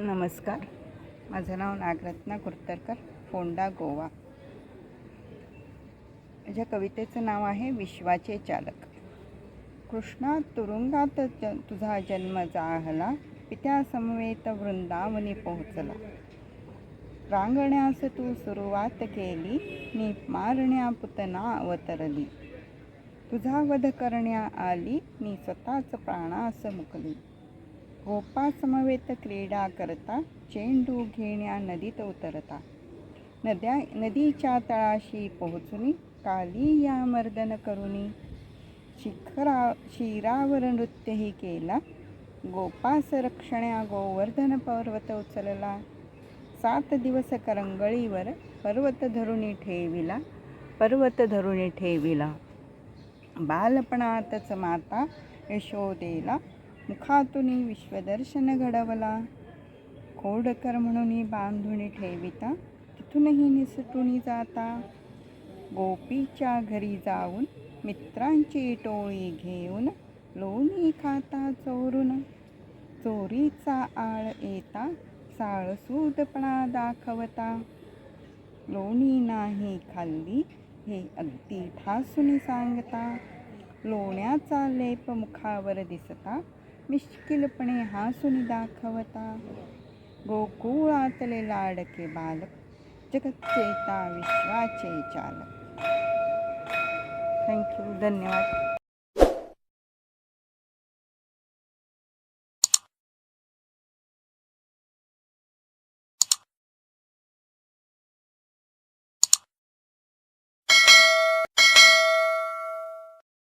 नमस्कार. माझं नाव नागरत्ना कुर्तरकर फोंडा गोवा. माझ्या कवितेचं नाव आहे विश्वाचे चालक. कृष्णा तुरुंगात ज तुझा जन्म जाहला. पित्या समवेत वृंदावनी पोहोचला. रांगण्यास तू सुरुवात केली. मी मारण्या पुतना अवतरली. तुझा वध करण्या आली. मी स्वतःच प्राणास मुकली. गोपासमवेत क्रीडा करता चेंडू घेण्या नदीत उतरता. नद्या नदीच्या तळाशी पोहोचुनी काली या मर्दन करुनी. शिखरा शिरावर नृत्यही केला. गोपास रक्षण्या गोवर्धन पर्वत उचलला. सात दिवस करंगळीवर पर्वत धरुणी ठेविला. पर्वत धरुणी ठेविला. बालपणातच माता यशोदेला मुखातून विश्वदर्शन घडवला. खोडकर म्हणून बांधुनी ठेविता तिथूनही निसटून जाता. गोपीच्या घरी जाऊन मित्रांची टोळी घेऊन लोणी खाता चोरून. चोरीचा आळ येता साळसूदपणा दाखवता. लोणी नाही खाल्ली हे अगदी ठासून सांगता. लोण्याचा लेप मुखावर दिसता मिश्किलपणे हासून दाखवता. गोकुळातले लाडके बालक जगच्चेता विश्वाचे चालक. थँक्यू धन्यवाद.